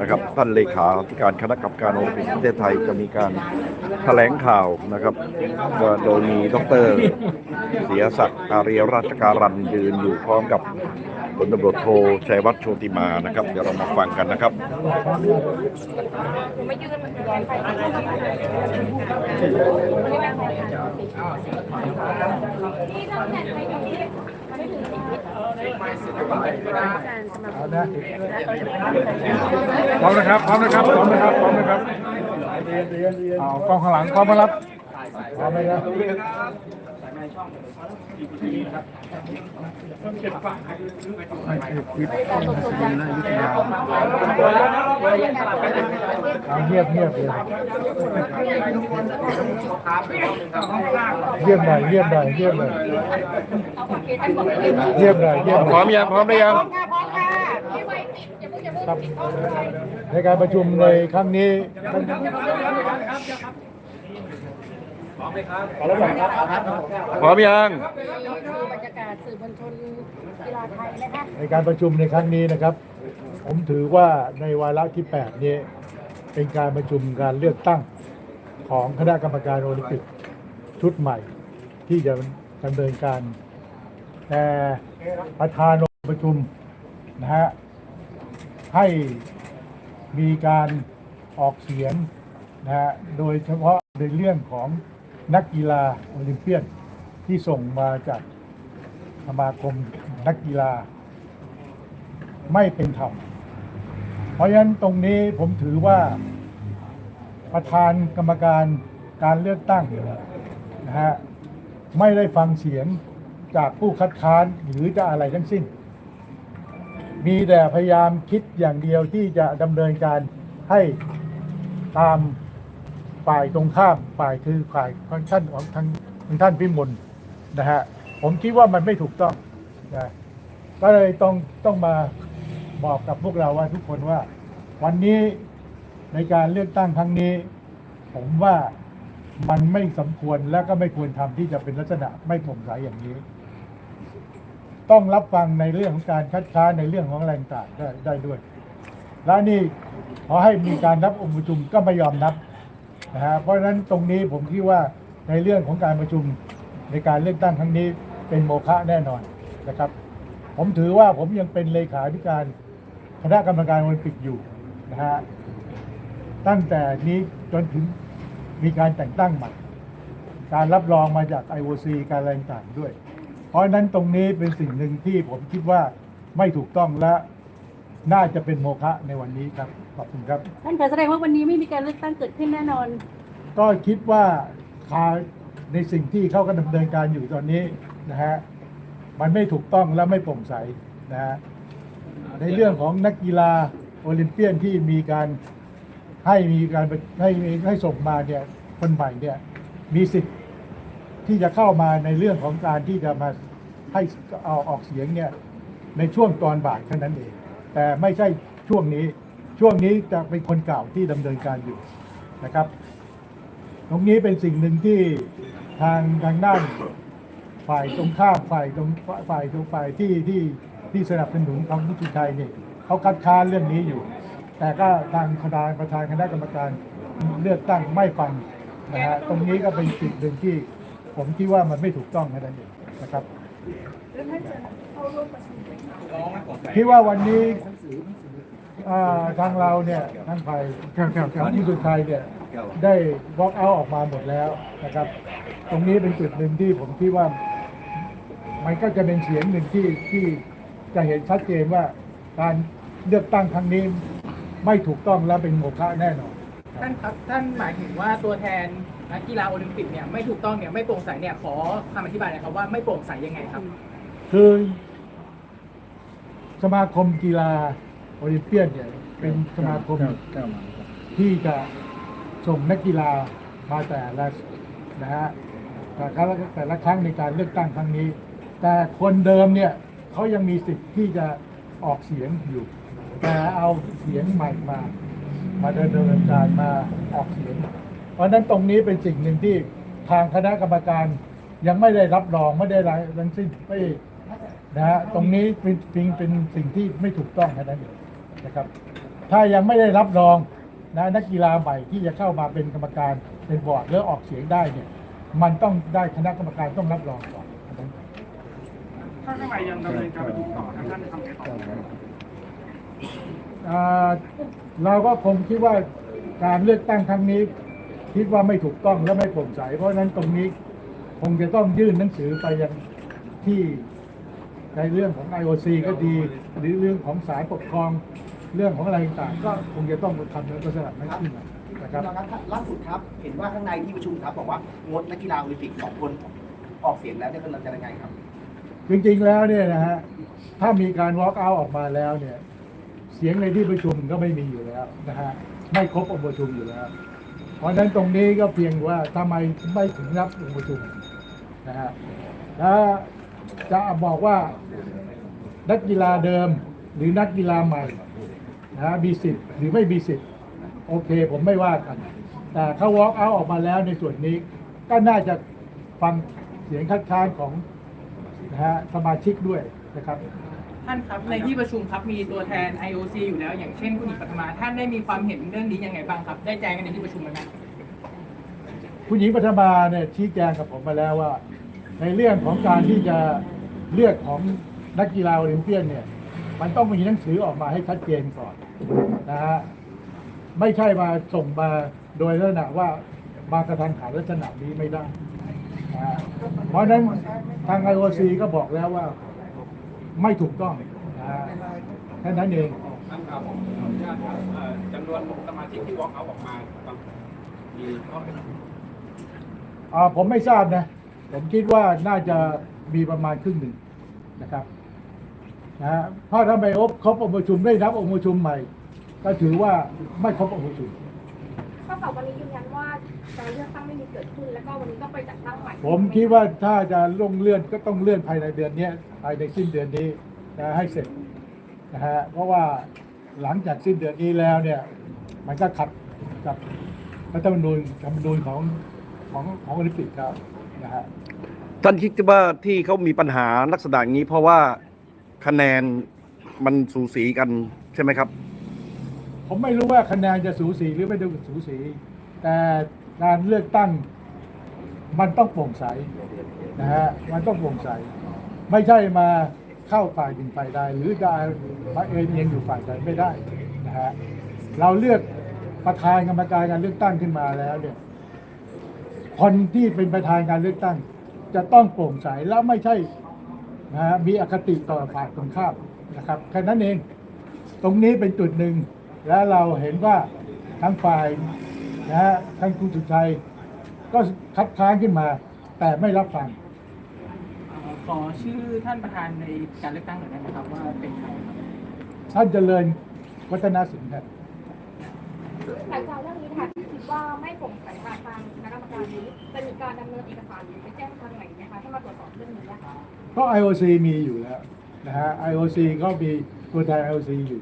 นะครับท่านเลขาธิการคณะกรรมการโอลิมปิกประเทศไทยจะมีการแถลงข่าวนะครับว่าโดยมีดรเสียศักดิ์อารียราชการันยืนอยู่พร้อมกับพลตำรวจโทชัยวัฒน์โชติมานะครับ เดี๋ยวเรามาฟังกันนะครับ พร้อมนะครับ พร้อมนะครับ พร้อมนะครับ พร้อมนะครับเอากล้องข้างหลังพร้อมไหมครับพร้อมไหมครับ เงียบเงียบเลยเงียบหน่อยเงียบหน่อยเงียบหน่อยเงียบหน่อยเงียบพร้อมยังพร้อมหรือยังครับในการประชุมในครั้งนี้ พร้อมยังบรรยากาศสื่อมวลชนกีฬาไทยนะคะในการประชุมในครั้งนี้นะครับ ผมถือว่าในวาระที่ 8 นี้ เป็นการประชุมการเลือกตั้งของคณะกรรมการโอลิมปิกชุดใหม่ ที่จะดำเนินการแต่ประธานองค์ประชุมนะฮะให้มีการออกเสียงนะฮะโดยเฉพาะในเรื่องของ นักกีฬาโอลิมเปียนที่ส่งมาจากสมาคมนักกีฬาไม่เป็นธรรม เพราะฉะนั้นตรงนี้ผมถือว่าประธานกรรมการการเลือกตั้งนะฮะไม่ได้ฟังเสียงจากผู้คัดค้านหรือจะอะไรทั้งสิ้น มีแต่พยายามคิดอย่างเดียวที่จะดำเนินการให้ตาม ฝ่ายตรงข้ามฝ่ายคือฝ่ายของท่านของทางทางท่านพิมลนะฮะผมคิดว่ามันไม่ถูกต้องนะก็เลยต้องต้องมาบอกกับพวกเราว่าทุกคนว่า วันนี้ในการเลือกตั้งครั้งนี้ ผมว่ามันไม่สมควรและก็ไม่ควรทำที่จะเป็นลักษณะไม่โปร่งใสอย่างนี้ ต้องรับฟังในเรื่องของการคัดค้านในเรื่องของแรงต่างได้ได้ด้วย และนี่พอให้มีการนับองค์ประชุมก็ไม่ยอมนับ นะฮะเพราะฉะนั้นตรงนี้ผมคิดว่าในเรื่องของการประชุมในการเลือกตั้งครั้งนี้เป็นโมฆะแน่นอนนะครับ ผมถือว่าผมยังเป็นเลขาธิการคณะกรรมการโอลิมปิกอยู่นะฮะตั้งแต่นี้จนถึงมีการแต่งตั้งใหม่การรับรองมาจาก IOC การอะไรต่างด้วย เพราะฉะนั้นตรงนี้เป็นสิ่งหนึ่งที่ผมคิดว่าไม่ถูกต้องและ น่าจะเป็นโมฆะในวันนี้ครับ ขอบคุณครับ ท่านคะแสดงว่าวันนี้ไม่มีการเลือกตั้งเกิดขึ้นแน่นอน ก็คิดว่าคาในสิ่งที่เขาก็ดำเนินการอยู่ตอนนี้นะฮะมันไม่ถูกต้องและไม่โปร่งใสนะฮะในเรื่องของนักกีฬาโอลิมเปียนที่มีการให้มีการให้ให้ส่งมาเนี่ยคนใหม่เนี่ยมีสิทธิ์ที่จะเข้ามาในเรื่องของการที่จะมาให้เอาออกเสียงเนี่ยในช่วงตอนบ่ายแค่นั้นเอง แต่ไม่ใช่ช่วงนี้ช่วงนี้จะเป็นคนเก่าที่ดำเนินการอยู่นะครับ ตรงนี้เป็นสิ่งหนึ่งที่ทางทางด้านฝ่ายตรงข้ามฝ่ายตรงฝ่ายตรงฝ่ายที่ที่ที่สนับสนุนของมุทุไทยเนี่ยเขาคัดค้านเรื่องนี้อยู่ แต่ก็ทางคณะประธานคณะกรรมการเลือกตั้งไม่ฟังนะฮะตรงนี้ก็เป็นสิ่งหนึ่งที่ผมคิดว่ามันไม่ถูกต้องแค่นั้นเองนะครับ คิดว่าวันนี้อ่าทางเราเนี่ยทางฝ่ายของมุทุไทยเนี่ยได้ walk out ออกมาหมดแล้วนะครับ ตรงนี้เป็นจุดหนึ่งที่ผมคิดว่า มันก็จะเป็นเสียงหนึ่งที่ที่จะเห็นชัดเจนว่าการเลือกตั้งครั้งนี้ไม่ถูกต้องและเป็นโมฆะแน่นอน ท่านครับท่านหมายถึงว่าตัวแทน นักกีฬาโอลิมปิกเนี่ยไม่ถูกต้องเนี่ยไม่โปร่งใสเนี่ยขอคำอธิบายหน่อยครับว่าไม่โปร่งใสยังไงครับ คือสมาคมกีฬาโอลิมเปียนเนี่ยเป็นสมาคมที่จะส่งนักกีฬามาแต่ละนะฮะแต่ละแต่ละครั้งในการเลือกตั้งครั้งนี้ แต่คนเดิมเนี่ยเขายังมีสิทธิ์ที่จะออกเสียงอยู่ แต่เอาเสียงใหม่มา มาดำเนินการมาออกเสียง เพราะฉะนั้นตรงนี้เป็นสิ่งหนึ่งที่ทางคณะกรรมการยังไม่ได้รับรองไม่ได้อะไรทั้งสิ้นไม่นะฮะตรงนี้เป็นเป็นเป็นสิ่งที่ไม่ถูกต้องแค่นั้นเองนะครับ ถ้ายังไม่ได้รับรองนะนักกีฬาใหม่ที่จะเข้ามาเป็นกรรมการเป็นบอร์ดแล้วออกเสียงได้เนี่ย มันต้องได้คณะกรรมการต้องรับรองก่อนถ้าทำไมยังดำเนินการไปถึงต่อทางด้านทำไงต่ออ่าเราก็คงคิดว่าการเลือกตั้งครั้งนี้ คิดว่าไม่ถูกต้องและไม่โปร่งใส เพราะฉะนั้นตรงนี้คงจะต้องยื่นหนังสือไปยังที่ในเรื่องของ IOC ก็ดี หรือเรื่องของสายปกครองเรื่องของอะไรต่างๆก็คงจะต้องทำในลักษณะนั้นขึ้นมานะครับล่าสุดครับ เห็นว่าข้างในที่ประชุมครับ บอกว่างดนักกีฬาโอลิมปิกสองคนออกเสียงแล้วเนี่ยเราจะยังไงครับ จริงๆแล้วเนี่ยนะฮะถ้ามีการ walk out ออกมาแล้วเนี่ย เสียงในที่ประชุมก็ไม่มีอยู่แล้วนะฮะไม่ครบองค์ประชุมอยู่แล้วเพ ราะฉะนั้นตรงนี้ก็เพียงว่าทำไมไม่ถึงรับองค์ประชุมนะฮะแล้วจะบอกว่านักกีฬาเดิมหรือนักกีฬาใหม่นะฮะมีสิทธิ์หรือไม่มีสิทธิ์โอเค ผมไม่ว่ากัน แต่เขา walk out ออกมาแล้วในส่วนนี้ ก็น่าจะฟังเสียงคัดค้านของนะฮะสมาชิกด้วยนะครับ ท่านครับในที่ประชุมครับมีตัวแทน IOC อยู่แล้ว อย่างเช่นคุณหญิงปฐมาท่านได้มีความเห็นเรื่องนี้ยังไงบ้างครับ ได้แจ้งกันในที่ประชุมไหมครับผู้หญิงปฐมาเนี่ยชี้แจงกับผมมาแล้วว่า ในเรื่องของการที่จะเลือกของนักกีฬาโอลิมเปียนเนี่ย มันต้องมีหนังสือออกมาให้ชัดเจนก่อนนะฮะไม่ใช่มาส่งมาโดยลักษณะว่ามากระทันหันลักษณะนี้ไม่ได้ เพราะฉะนั้นทาง IOC ก็บอกแล้วว่า ไม่ถูกต้องนะฮะแค่นั้นเองจำนวนสมาชิกที่ walk out ออกมามีข้อเป็นอ่าผมไม่ทราบนะ ผมคิดว่าน่าจะมีประมาณครึ่งหนึ่งนะครับนะฮะเพราะถ้าไม่ครบครบองค์ประชุมได้รับองค์ประชุมใหม่ ก็ถือว่าไม่ครบองค์ประชุมถ้าเกิดวันนี้ยืนยันว่า การเลือกตั้งไม่มีเกิดขึ้น แล้วก็วันนี้ก็ไปจัดตั้งใหม่ผมคิดว่าถ้าจะลงเลื่อนก็ต้องเลื่อนภายในเดือนเนี้ยภายในสิ้นเดือนนี้นะให้เสร็จนะฮะเพราะว่าหลังจากสิ้นเดือนนี้แล้วเนี่ย มันก็ขัดกับรัฐธรรมนูญรัฐธรรมนูญของของของโอลิมปิกครับนะฮะท่านคิดว่าที่เขามีปัญหาลักษณะอย่างนี้เพราะว่าคะแนนมันสูสีกันใช่ไหมครับ ผมไม่รู้ว่าคะแนนจะสูสีหรือไม่ได้สูสี แต่ การเลือกตั้งมันต้องโปร่งใสนะฮะมันต้องโปร่งใส ไม่ใช่มาเข้าฝ่ายหนึ่งฝ่ายใดหรือจะมาเอ็นเอียงอยู่ฝ่ายใดไม่ได้นะฮะเราเลือกประธานกรรมการการเลือกตั้งขึ้นมาแล้วเนี่ยคนที่เป็นประธานการเลือกตั้ง จะต้องโปร่งใสแล้วไม่ใช่นะฮะมีอคติต่อฝ่ายตรงข้ามนะครับแค่นั้นเอง ตรงนี้เป็นจุดหนึ่งและเราเห็นว่าทั้งฝ่าย นะฮะทั้งคุณสุชัย ก็คัดค้านขึ้นมา แต่ไม่รับฟัง ขอชื่อท่านประธานในการเลือกตั้งหน่อยได้ไหมครับว่าเป็นใครครับท่านเจริญวัฒนสินครับหลังจากเรื่องนี้ค่ะที่คิดว่าไม่โปร่งใสทางทางคณะกรรมการนี้จะมีการดำเนินเอกสารหรือไปแจ้งทางไหนไหมคะให้มาตรวจสอบเรื่องนี้นะคะเพราะ IOC มีอยู่แล้วนะฮะ IOC เขามีตัวแทน IOC อยู่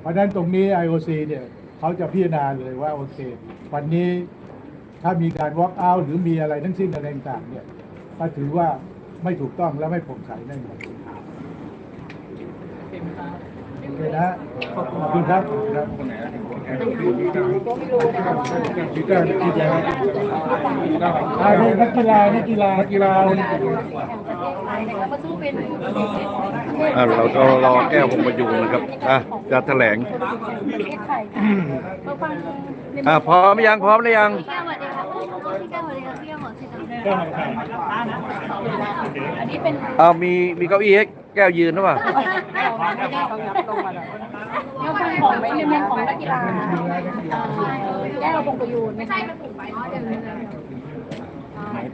เพราะฉะนั้นตรงนี้ IOC เนี่ย เขาจะพิจารณาเลยว่าโอเค วันนี้ถ้ามีการ walk out หรือมีอะไรทั้งสิ้นอะไรต่างๆเนี่ยก็ถือว่าไม่ถูกต้องและไม่โปร่งใสแน่นอนโอเคนะขอบคุณครับขอบคุณครับก็ไม่รู้นะคะว่าคิดได้คิดแล้วอ่านักกีฬานักกีฬานักกีฬา แห่งประเทศไทยนะคะมาสู้เป็นอ่าเราก็รอแก้วผมประยูนนะครับอะจะแถลงประเทศไทยมาฟังในอ่าพร้อมหรือยังพร้อมหรือยังแก้วสวัสดีค่ะพี่แก้วสวัสดีค่ะพี่แก้วหมอสิแก้วอันนี้เป็นอ่ามีมีเก้าอี้ให้แก้วยืนหรือเปล่าแก้วของไม่ในมุมของนักกีฬาแก้วเราปงประยูนไม่ใช่เป็นกลุ่มไป อ๋อเ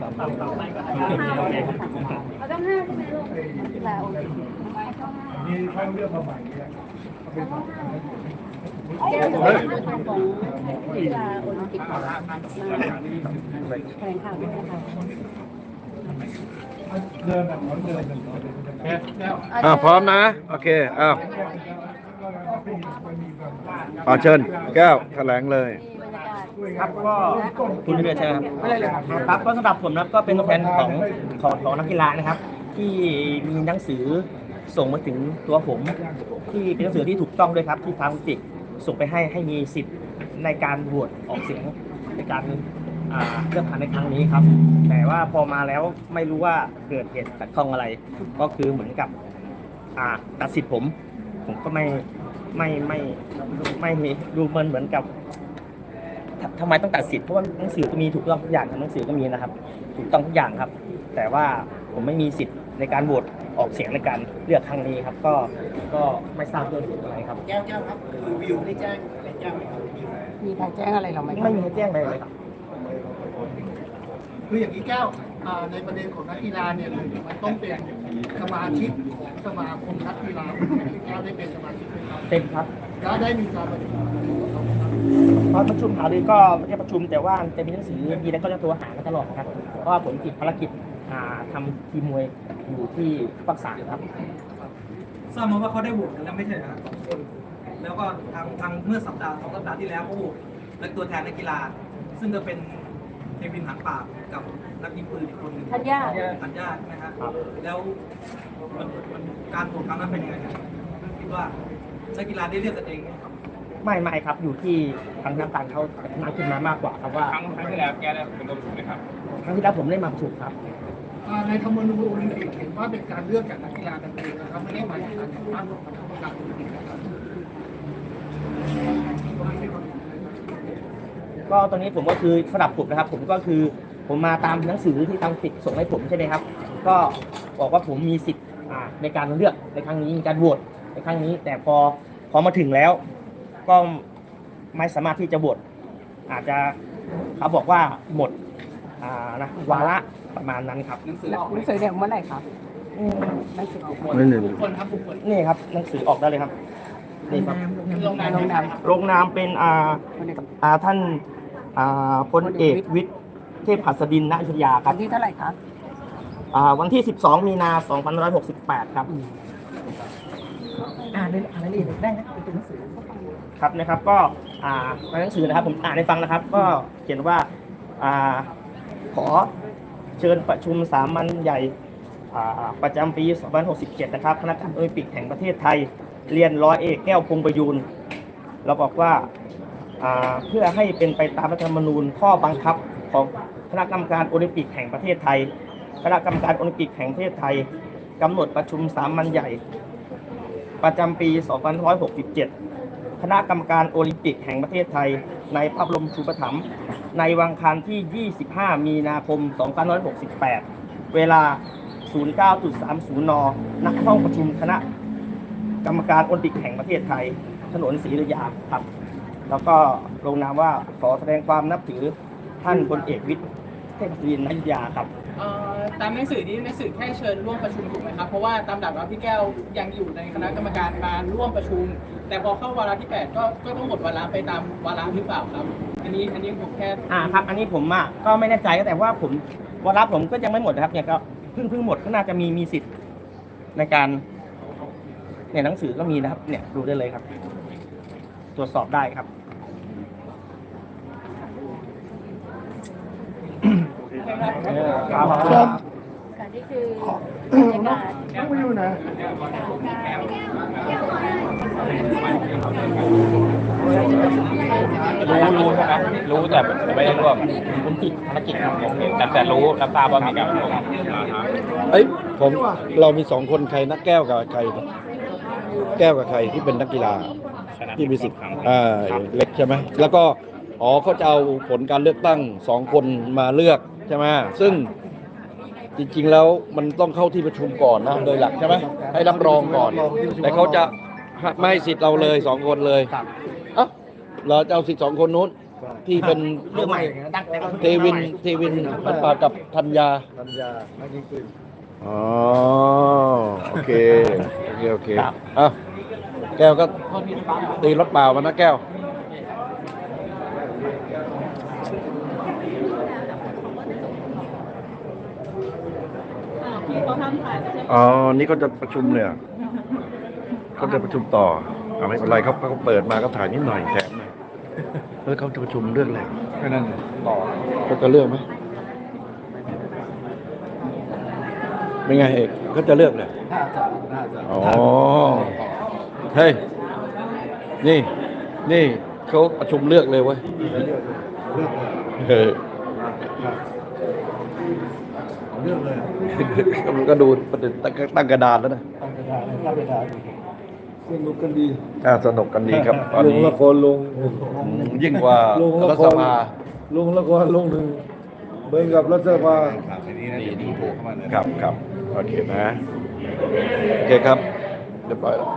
ดี๋ยวนี้เราต้องห้าใช่ไหมลูกแล้วนี่เขาเลือกมาใหม่เนี่ยแก้าของกีฬาโอลิมปิกมาแถลงข่าวด้วยนะคะอ่าพร้อมนะ โอเคอ้าวอ่าเชิญแก้วแถลงเลย ครับก็คุณเรือใช่ไหมครับครับก็สำหรับผมนะครับก็เป็นตัวแทนของของของนักกีฬานะครับ ที่มีหนังสือส่งมาถึงตัวผม ที่เป็นหนังสือที่ถูกต้องด้วยครับ ที่ทางโอลิมปิกส่งไปให้ให้มีสิทธิ์ในการโหวตออกเสียงในการอ่าเลือกตั้งในครั้งนี้ครับ แต่ว่าพอมาแล้วไม่รู้ว่าเกิดเหตุขัดข้องอะไร ก็คือเหมือนกับอ่าตัดสิทธิ์ผม ผมก็ไม่ไม่ไม่ไม่มีดูมันเหมือนกับ ทำทำไมต้องตัดสิทธิ์เพราะว่าหนังสือก็มีถูกต้องทุกอย่างครับหนังสือก็มีนะครับ ถูกต้องทุกอย่างครับ แต่ว่าผมไม่มีสิทธิ์ในการโหวตออกเสียงในการเลือกครั้งนี้ครับ ก็ก็ไม่ทราบด้วยเหตุอะไรครับแก้วแก้วครับคือวิวได้แจ้งได้แจ้งไหมครับวิวมีใครแจ้งอะไรเราไหมไม่มีใครแจ้งอะไรเลยครับคืออย่างนี้แก้วอ่าในประเด็นของนักกีฬาเนี่ยมันต้องเป็นสมาชิกของสมาคมนักกีฬาแก้วได้เป็นสมาชิกไหมครับเต็มครับ แล้วได้มีการประชุมกับเขาไหมครับตอนประชุมหารือก็ไม่ได้ประชุมแต่ว่าจะมีหนังสือมีแล้วก็จะโทรหากันตลอดนะครับเพราะว่าผมติดภารกิจอ่าทำทีมมวยอยู่ที่ปักษาครับทราบมาว่าเขาได้โหวตกันแล้วไม่ใช่นะครับสองคนแล้วก็ทางทางเมื่อสัปดาห์สองสัปดาห์ที่แล้วเขาโหวตและตัวแทนนักกีฬา ซึ่งก็เป็นเทวินหางปราบกับนักยิงปืนอีกคนหนึ่งธัญญาธัญญาใช่ไหมครับแล้วมันมันการโหวตครั้งนั้นเป็นยังไงครับคิดว่า นักกีฬาได้เลือกกันเองไหมครับไม่ไม่ครับอยู่ที่ทางน้ำตาลเขานัดขึ้นมามากกว่าครับว่าครั้งครั้งที่แล้วแกได้เป็นตัวประชุมไหมครับครั้งที่แล้วผมได้มาประชุมครับอ่าในธรรมนูญโอลิมปิกเห็นว่าเป็นการเลือกจากนักกีฬากันเองนะครับไม่ได้มาจากการแต่งตั้งของคณะกรรมการโอลิมปิกนะครับก็ตอนนี้ผมก็คือสลับผมนะครับ ผมก็คือผมมาตามหนังสือที่ทางติดส่งให้ผมใช่ไหมครับ ก็บอกว่าผมมีสิทธิ์อ่าในการเลือกในครั้งนี้มีการโหวต ในครั้งนี้ แต่พอพอมาถึงแล้ว ก็ไม่สามารถที่จะโหวตอาจจะเขาบอกว่าหมดอ่านะวาระประมาณนั้นครับ หนังสือออกหนังสือเนี่ยเมื่อไหร่ครับอืมหนังสือออกนี่นี่บุคคลครับบุคคลนี่ครับหนังสือออกได้เลยครับนี่ครับลงนามลงนามลงนามเป็นอ่าวันนี้กับอ่าท่านอ่าพลเอกวิทย์เทพหัสดินณอยุธยาควัรับนที่เท่าไหร่ครับ อ่าวันที่ 12 มีนา 2568 ครับอ่านอ่านรายละเอียดได้นะเป็นหนังสือครับนะครับก็อ่าในหนังสือนะครับผมอ่านให้ฟังนะครับ ก็เขียนว่าอ่าขอเชิญประชุมสามัญใหญ่อ่าประจำปี 2067 นะครับคณะกรรมการโอลิมปิกแห่งประเทศไทย เรียนร้อยเอกแก้วพงประยูนเราบอกว่าอ่าเพื่อให้เป็นไปตามรัฐธรรมนูญข้อบังคับของคณะกรรมการโอลิมปิกแห่งประเทศไทย คณะกรรมการโอลิมปิกแห่งประเทศไทยกำหนดประชุมสามัญใหญ่ ประจำปี 2567 คณะกรรมการโอลิมปิกแห่งประเทศไทย ในพระบรมชูปถัมภ์ในวันอังคารที่ 25 มีนาคม 2568 เวลา 09.30นณห้องประชุมคณะกรรมการโอลิมปิกแห่งประเทศไทย ถนนศรีรยาครับ แล้วก็ลงนามว่าขอแสดงความนับถือท่านพลเอกวิทย์ เทพศรีนัยยาครับเอ่อตามหนังสือนี้หนังสือแค่เชิญร่วมประชุมถูกไหมครับเพราะว่าตามดับว่าพี่แก้วยังอยู่ในคณะกรรมการมาร่วมประชุม แต่พอเข้าวาระที่ 8 ก็ก็ต้องหมดวาระไปตามวาระหรือเปล่าครับ อันนี้อันนี้ผมแค่อ่าครับ อันนี้ผมอะก็ไม่แน่ใจแต่ว่าผมวาระผมก็ยังไม่หมดนะครับเนี่ยก็เพิ่งเพิ่งหมดก็น่าจะมีมีสิทธิ์ในการเนี่ยหนังสือก็มีนะครับเนี่ยดูได้เลยครับ ตรวจสอบได้ครับ เออ ครับค่ะนี่คือบรรยากาศไม่อยู่นะรู้รู้ใช่ไหมรู้แต่ไม่ได้ร่วมผมติดภารกิจครับโอเคแต่แต่รู้รับทราบว่ามีการประมาฮะเอ้ยผมเรามีสองคนใครนักแก้วกับใคร แก้วกับใครที่เป็นนักกีฬาที่มีสิทธิ์อ่าเล็กใช่ไหมแล้วก็อ๋อเขาจะเอาผลการเลือกตั้งสองคนมาเลือก ใช่ไหมซึ่งจริงๆแล้วมันต้องเข้าที่ประชุมก่อนนะโดยหลักใช่ไหมให้รับรองก่อน แต่เขาจะไม่ให้สิทธิ์เราเลยสองคนเลยเอ้าเราจะเอาสิทธิ์สองคนนู้นที่เป็นเรื่องใหม่ตั้งแต่เทวินเทวินมันปากับธัญญาธัญญานักยิงปืนอ๋อโอเคโอเคโอเคอะแก้วก็ตีรถเปล่ามานะแก้ว อ๋อ นี่ก็จะประชุมเนี่ยเขาจะประชุมต่ออะไม่เป็นไรเขาเขาเปิดมาก็ถ่ายนิดหน่อยแถมหน่อยแล้วเขาจะประชุมเรื่องอะไรแค่นั้นต่อเขาจะเลือกไหมเป็นไงเอกเขาจะเลือกเลยน่าจะน่าจะอ๋อเฮ้ยนี่ นี่เขาประชุมเลือกเลยเว้ยเลือกเลย เออครับเลือกเลยมันก็ดูประเด็นตั้งตั้งกระดานแล้วนะตั้งกระดาษตั้งกระดาษสนุกกันดีอ่าสนุกกันดีครับ ตอนลงนี้ละครลงอืมยิ่งกว่าลงรัละฐคสรภาลงละครลงหนึ่งเหมือนกับรัฐสภาครับครับโอเคนะโอเคครับเรียบร้อยแล้ว